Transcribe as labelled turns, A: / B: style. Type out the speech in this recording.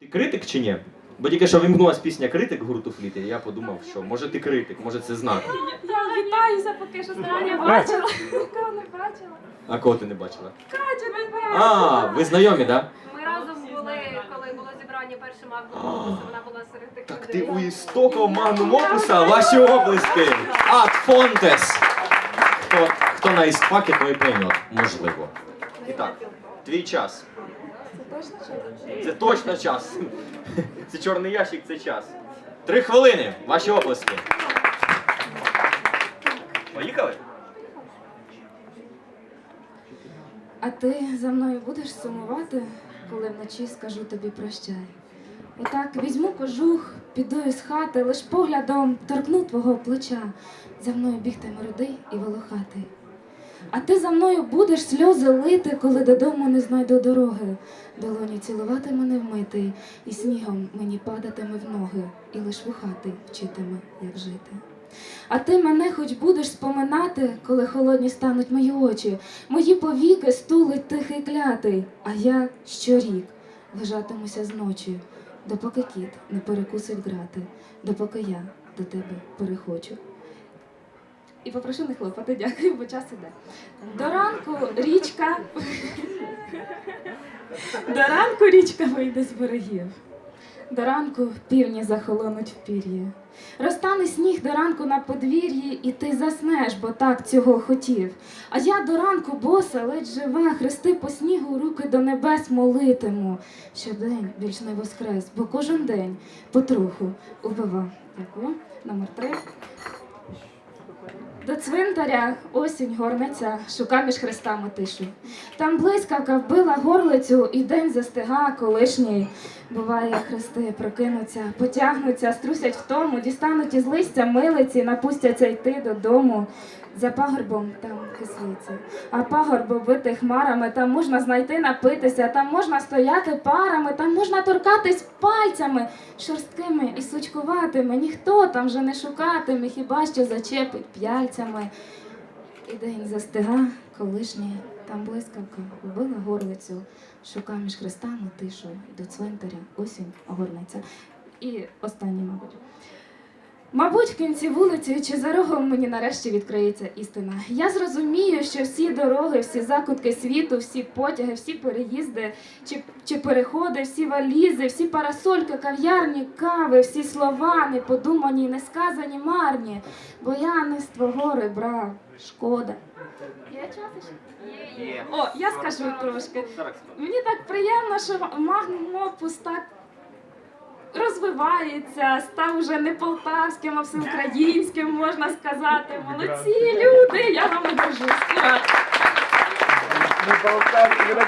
A: Ти критик чи ні? Бо тільки що вимкнулась пісня Критик гурту Фліти, і я подумав, що може ти критик, може це знак.
B: Я вітаюся, поки що зарані бачила. Нікого не бачила.
A: А кого ти не бачила?
B: Катю не бачила.
A: А, ви знайомі, так? Да?
C: Ми разом були, коли було зібрання першим актом опусу, вона була серед тих
A: Так
C: людей.
A: ти у істоков магнум опуса, ваші облиски. Ад Фонтес. Хто, хто на істфакі, той поймет, можливо. І так, твій час.
B: Чи?
A: Це точно час. Це чорний ящик, це час. Три хвилини, ваші оплески. Поїхали?
B: А ти за мною будеш сумувати, коли вночі скажу тобі прощай. Отак візьму кожух, піду із хати, лиш поглядом торкну твого плеча. За мною бігтиме рудий і волохатий. А ти за мною будеш сльози лити, коли додому не знайду дороги. Долоні цілувати мене вмитий, і снігом мені падатиме в ноги, і лиш вухатий вчитиме, як жити. А ти мене хоч будеш споминати, коли холодні стануть мої очі, мої повіки стулить тихий клятий, а я щорік лежатимуся зночі, допоки кіт не перекусить грати, допоки я до тебе перехочу. І попрошу не хлопати, дякую, бо час іде. До ранку річка. До ранку річка вийде з берегів. До ранку півні захолонуть в пір'ї. Розтане сніг до ранку на подвір'ї, і ти заснеш, бо так цього хотів. А я до ранку боса, ледь жива, хрести по снігу, руки до небес молитиму. Щодень більш не воскрес, бо кожен день потроху убивав. Дякую. Номер три. До цвинтаря осінь горнеться, шука між хрестами тишу. Там блискавка вбила горлицю, і день застига колишній. Буває, хрести прокинуться, потягнуться, струсять втому, дістануть із листя милиці, напустяться йти додому. За пагорбом там кислиці, а пагорб оббитий хмарами, там можна знайти напитися, там можна стояти парами, там можна торкатись пальцями шорсткими і сучкуватими. Ніхто там вже не шукатиме, хіба що зачепить п'яльцями. І день застига колишній, там блискавка вбила горлицю, шука між хрестами тишу, до цвинтаря осінь горниця. І останній, мабуть. Мабуть, в кінці вулиці чи за рогом мені нарешті відкриється істина. Я зрозумію, що всі дороги, всі закутки світу, всі потяги, всі переїзди чи, чи переходи, всі валізи, всі парасольки, кав'ярні, кави, всі слова неподумані, несказані, марні. Бо я не з твого ребра, шкода. Є час ще?
A: Є.
B: О, я скажу трошки. Мені так приємно, що магнопус так розвивається, став уже не полтавським, а всеукраїнським, можна сказати. Молодці люди, я вам дуже.
D: Не полтавський не